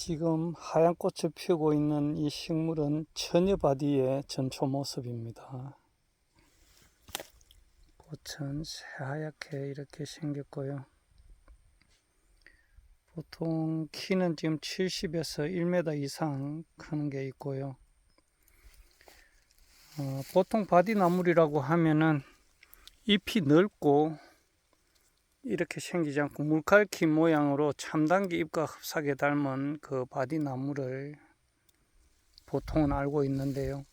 지금 하얀 꽃을 피우고 있는 이 식물은 처녀바디의 전초 모습입니다. 꽃은 새하얗게 이렇게 생겼고요. 보통 키는 지금 70에서 1m 이상 크는 게 있고요. 어, 보통 바디나물이라고 하면은 잎이 넓고 이렇게 생기지 않고 물갈퀴 모양으로 참당귀 잎과 흡사하게 닮은 그 바디나무를 보통은 알고 있는데요.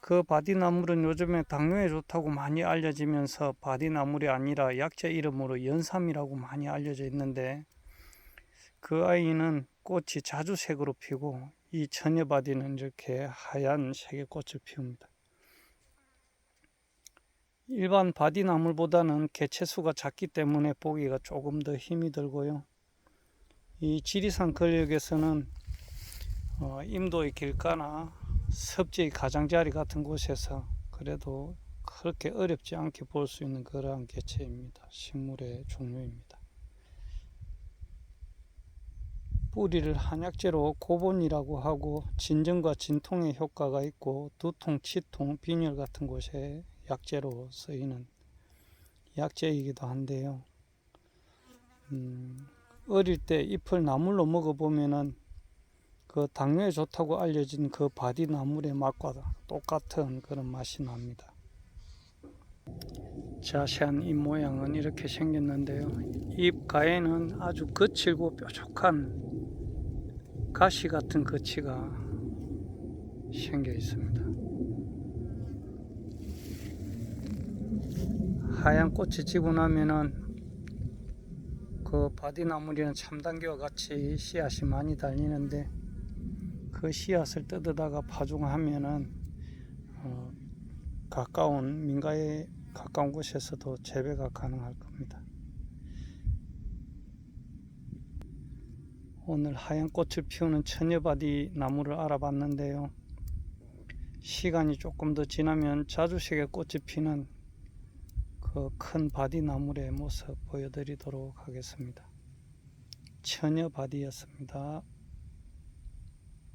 그 바디나물은 요즘에 당뇨에 좋다고 많이 알려지면서 바디나물이 아니라 약재 이름으로 연삼이라고 많이 알려져 있는데 그 아이는 꽃이 자주색으로 피고 이 처녀 바디는 이렇게 하얀 색의 꽃을 피웁니다. 일반 바디나물보다는 개체수가 작기 때문에 보기가 조금 더 힘이 들고요. 이 지리산 권역에서는 어, 임도의 길가나 섭지의 가장자리 같은 곳에서 그래도 그렇게 어렵지 않게 볼 수 있는 그러한 개체입니다. 식물의 종류입니다. 뿌리를 한약재로 고본이라고 하고 진정과 진통의 효과가 있고 두통, 치통, 빈혈 같은 곳에 약재로 쓰이는 약재이기도 한데요. 음, 어릴 때 잎을 나물로 먹어보면은 그 당뇨에 좋다고 알려진 그 바디 나물의 맛과 똑같은 그런 맛이 납니다. 자세한 잎 모양은 이렇게 생겼는데요. 잎 가에는 아주 거칠고 뾰족한 가시 같은 거치가 생겨 있습니다. 하얀 꽃이 지고 나면은 그 바디나물이나 참당귀와 같이 씨앗이 많이 달리는데 그 씨앗을 뜯어다가 파종하면은 어, 가까운 민가에 가까운 곳에서도 재배가 가능할 겁니다. 오늘 하얀 꽃을 피우는 처녀바디 나무를 알아봤는데요. 시간이 조금 더 지나면 자주색의 꽃이 피는 그 큰 바디 나물의 모습 보여드리도록 하겠습니다. 처녀 바디였습니다.